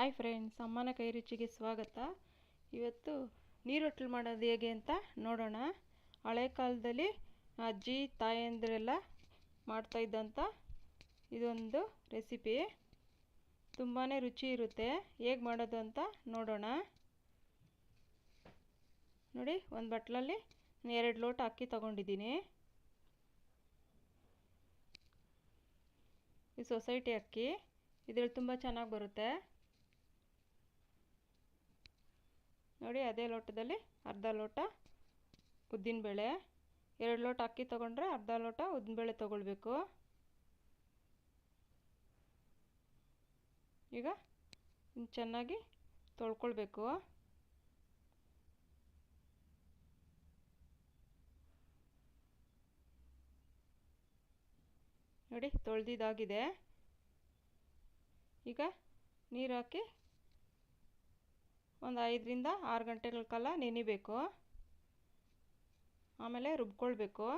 Hi friends ಅಮ್ಮನ ಕೈ ರುಚಿಗೆ ಸ್ವಾಗತ. ಇವತ್ತು ನೀರೊಟ್ಟಲು ಮಾಡೋದು ಹೇಗೆ ಅಂತ ನೋಡೋಣ. ಹಳೆ ಕಾಲದಲ್ಲಿ ಅಜ್ಜಿ, ತಾಯಂದಿರೆಲ್ಲ ಮಾಡ್ತಾಯಿದ್ದಂಥ ಇದೊಂದು ರೆಸಿಪಿ ತುಂಬಾ ರುಚಿ ಇರುತ್ತೆ. ಹೇಗೆ ಮಾಡೋದು ಅಂತ ನೋಡೋಣ. ನೋಡಿ, ಒಂದು ಬಟ್ಲಲ್ಲಿ ಎರಡು ಲೋಟ ಅಕ್ಕಿ ತಗೊಂಡಿದ್ದೀನಿ. ಈ ಸೊಸೈಟಿ ಅಕ್ಕಿ. ಇದ್ರಲ್ಲಿ ತುಂಬ ಚೆನ್ನಾಗಿ ಬರುತ್ತೆ. ನೋಡಿ ಅದೇ ಲೋಟದಲ್ಲಿ ಅರ್ಧ ಲೋಟ ಉದ್ದಿನಬೇಳೆ, ಎರಡು ಲೋಟ ಅಕ್ಕಿ ತೊಗೊಂಡ್ರೆ ಅರ್ಧ ಲೋಟ ಉದ್ದಿನಬೇಳೆ ತೊಗೊಳ್ಬೇಕು. ಈಗ ಚೆನ್ನಾಗಿ ತೊಳ್ಕೊಳ್ಬೇಕು. ನೋಡಿ ತೊಳೆದಿದ್ದಾಗಿದೆ. ಈಗ ನೀರು ಹಾಕಿ ಒಂದು ಐದರಿಂದ ಆರು ಗಂಟೆಗಳ ಕಾಲ ನೆನಿಬೇಕು. ಆಮೇಲೆ ರುಬ್ಕೊಳ್ಬೇಕು.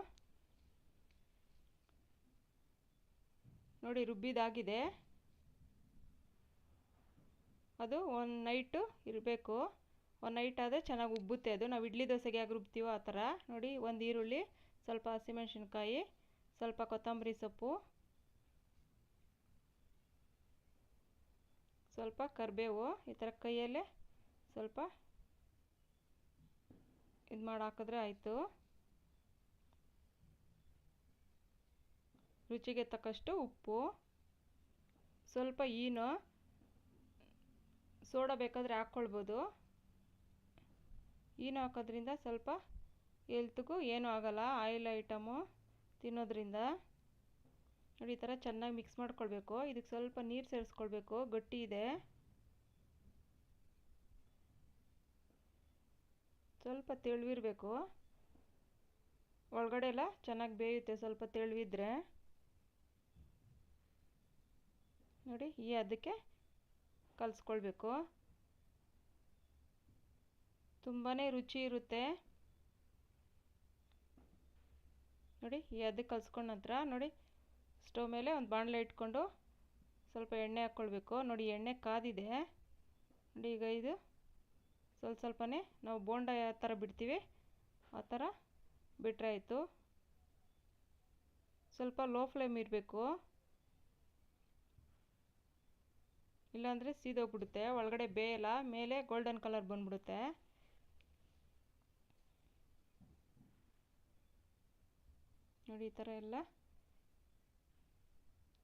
ನೋಡಿ ರುಬ್ಬಿದಾಗಿದೆ. ಅದು ಒಂದು ನೈಟು ಇರಬೇಕು. ಒಂದು ನೈಟ್ ಆದರೆ ಚೆನ್ನಾಗಿ ಉಬ್ಬುತ್ತೆ ಅದು. ನಾವು ಇಡ್ಲಿ ದೋಸೆಗೆ ಹಾಗೆ ರುಬ್ತೀವೋ ಆ ಥರ. ನೋಡಿ ಒಂದು ಈರುಳ್ಳಿ, ಸ್ವಲ್ಪ ಹಸಿಮೆಣ್ಸಿನ್ಕಾಯಿ, ಸ್ವಲ್ಪ ಕೊತ್ತಂಬರಿ ಸೊಪ್ಪು, ಸ್ವಲ್ಪ ಕರಿಬೇವು ಈ ಥರ ಕೈಯಲ್ಲೇ ಸ್ವಲ್ಪ ಇದು ಮಾಡಿ ಹಾಕಿದ್ರೆ ಆಯಿತು. ರುಚಿಗೆ ತಕ್ಕಷ್ಟು ಉಪ್ಪು. ಸ್ವಲ್ಪ ಈನು ಸೋಡಾ ಬೇಕಾದರೆ ಹಾಕ್ಕೊಳ್ಬೋದು. ಈನು ಹಾಕೋದ್ರಿಂದ ಸ್ವಲ್ಪ ಎಲ್ತ್ಗೂ ಏನೂ ಆಗೋಲ್ಲ, ಆಯಿಲ್ ಐಟಮು ತಿನ್ನೋದ್ರಿಂದ. ನೋಡಿ ಈ ಥರ ಚೆನ್ನಾಗಿ ಮಿಕ್ಸ್ ಮಾಡ್ಕೊಳ್ಬೇಕು. ಇದಕ್ಕೆ ಸ್ವಲ್ಪ ನೀರು ಸೇರಿಸ್ಕೊಳ್ಬೇಕು, ಗಟ್ಟಿ ಇದೆ. ಸ್ವಲ್ಪ ತೆಳುವಿರಬೇಕು. ಒಳಗಡೆ ಎಲ್ಲ ಚೆನ್ನಾಗಿ ಬೇಯುತ್ತೆ, ಸ್ವಲ್ಪ ತೆಳುವಿದ್ರೆ. ನೋಡಿ, ಈ ಅದಕ್ಕೆ ಕಲಿಸ್ಕೊಳ್ಬೇಕು. ತುಂಬಾ ರುಚಿ ಇರುತ್ತೆ. ನೋಡಿ, ಈ ಅದಕ್ಕೆ ಕಲಿಸ್ಕೊಂಡ ನಂತರ, ನೋಡಿ, ಸ್ಟವ್ ಮೇಲೆ ಒಂದು ಬಾಣಲೆ ಇಟ್ಕೊಂಡು ಸ್ವಲ್ಪ ಎಣ್ಣೆ ಹಾಕ್ಕೊಳ್ಬೇಕು. ನೋಡಿ, ಎಣ್ಣೆ ಕಾದಿದೆ. ನೋಡಿ, ಈಗ ಇದು ಸ್ವಲ್ಪ ಸ್ವಲ್ಪನೇ ನಾವು ಬೋಂಡ ಯಾವ ಥರ ಬಿಡ್ತೀವಿ. ಆ ಥರ ಬಿಟ್ಟರೆ ಆಯಿತು. ಸ್ವಲ್ಪ ಲೋ ಫ್ಲೇಮ್ ಇರಬೇಕು. ಇಲ್ಲಾಂದರೆ ಸೀದೋಗ್ಬಿಡುತ್ತೆ. ಒಳಗಡೆ ಬೇಯಲ್ಲ, ಮೇಲೆ ಗೋಲ್ಡನ್ ಕಲರ್ ಬಂದ್ಬಿಡುತ್ತೆ. ನೋಡಿ, ಈ ಥರ ಎಲ್ಲ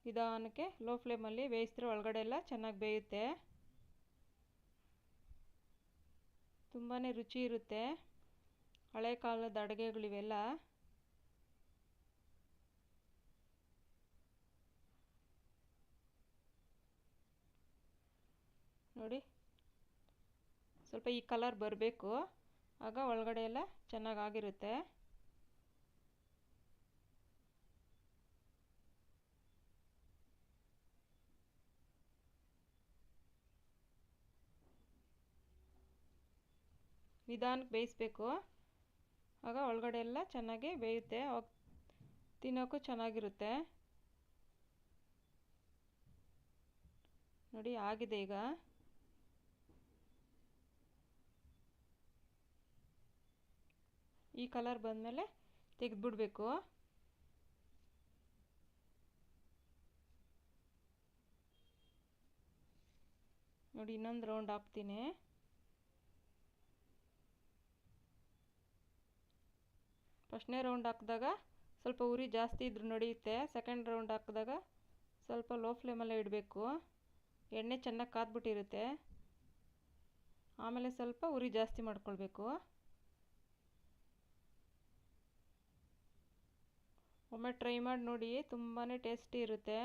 ನಿಧಾನಕ್ಕೆ ಲೋ ಫ್ಲೇಮಲ್ಲಿ ಬೇಯಿಸಿದ್ರೆ ಒಳಗಡೆ ಎಲ್ಲ ಚೆನ್ನಾಗಿ ಬೇಯುತ್ತೆ. ತುಂಬಾ ರುಚಿ ಇರುತ್ತೆ. ಹಳೆ ಕಾಲದ ಅಡುಗೆಗಳಿವೆಲ್ಲ. ನೋಡಿ. ಸ್ವಲ್ಪ ಈ ಕಲರ್ ಬರಬೇಕು. ಆಗ ಒಳಗಡೆ ಎಲ್ಲ ಚೆನ್ನಾಗಿ ನಿಧಾನಕ್ಕೆ ಬೇಯಿಸ್ಬೇಕು. ಆಗ ಒಳಗಡೆ ಎಲ್ಲ ಚೆನ್ನಾಗಿ ಬೇಯುತ್ತೆ. ತಿನ್ನೋಕ್ಕೂ ಚೆನ್ನಾಗಿರುತ್ತೆ. ನೋಡಿ ಆಗಿದೆ ಈಗ. ಈ ಕಲರ್ ಬಂದಮೇಲೆ ತೆಗೆದ್ಬಿಡ್ಬೇಕು. ನೋಡಿ ಇನ್ನೊಂದು ರೌಂಡ್ ಹಾಕ್ತೀನಿ. ಫಸ್ಟ್ನೇ ರೌಂಡ್ ಹಾಕಿದಾಗ ಸ್ವಲ್ಪ ಉರಿ ಜಾಸ್ತಿ ಇದ್ರೂ ನಡೆಯುತ್ತೆ. ಸೆಕೆಂಡ್ ರೌಂಡ್ ಹಾಕಿದಾಗ ಸ್ವಲ್ಪ ಲೋ ಫ್ಲೇಮಲ್ಲೇ ಇಡಬೇಕು. ಎಣ್ಣೆ ಚೆನ್ನಾಗಿ ಕಾದ್ಬಿಟ್ಟಿರುತ್ತೆ. ಆಮೇಲೆ ಸ್ವಲ್ಪ ಉರಿ ಜಾಸ್ತಿ ಮಾಡ್ಕೊಳ್ಬೇಕು. ಒಮ್ಮೆ ಟ್ರೈ ಮಾಡಿ ನೋಡಿ ತುಂಬಾ ಟೇಸ್ಟಿ ಇರುತ್ತೆ.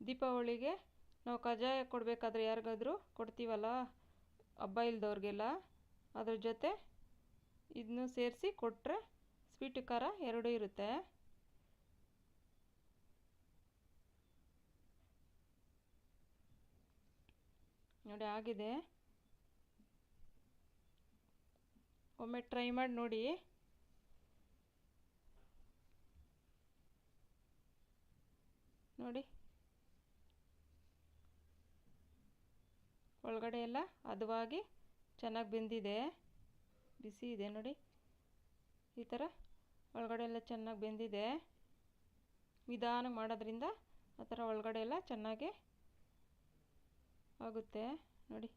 ದೀಪಾವಳಿಗೆ ನಾವು ಕಜ್ಜಾಯ ಕೊಡಬೇಕಾದ್ರೆ ಯಾರಿಗಾದ್ರೂ ಕೊಡ್ತೀವಲ್ಲ? ಹಬ್ಬ ಇಲ್ದವ್ರಿಗೆಲ್ಲ ಅದ್ರ ಜೊತೆ ಇದನ್ನು ಸೇರಿಸಿ ಕೊಟ್ಟರೆ ಸ್ವೀಟ್ ಖಾರ ಎರಡೂ ಇರುತ್ತೆ. ನೋಡಿ ಆಗಿದೆ. ಒಮ್ಮೆ ಟ್ರೈ ಮಾಡಿ ನೋಡಿ. ನೋಡಿ. ಒಳಗಡೆ ಎಲ್ಲ ಹದವಾಗಿ ಚೆನ್ನಾಗಿ ಬೆಂದಿದೆ. ಬಿಸಿ ಇದೆ ನೋಡಿ. ಈ ಥರ ಒಳಗಡೆ ಎಲ್ಲ ಚೆನ್ನಾಗಿ ಬೆಂದಿದೆ. ವಿಧಾನ ಮಾಡೋದ್ರಿಂದ ಆ ಥರ ಒಳಗಡೆ ಎಲ್ಲ ಚೆನ್ನಾಗಿ ಆಗುತ್ತೆ. ನೋಡಿ.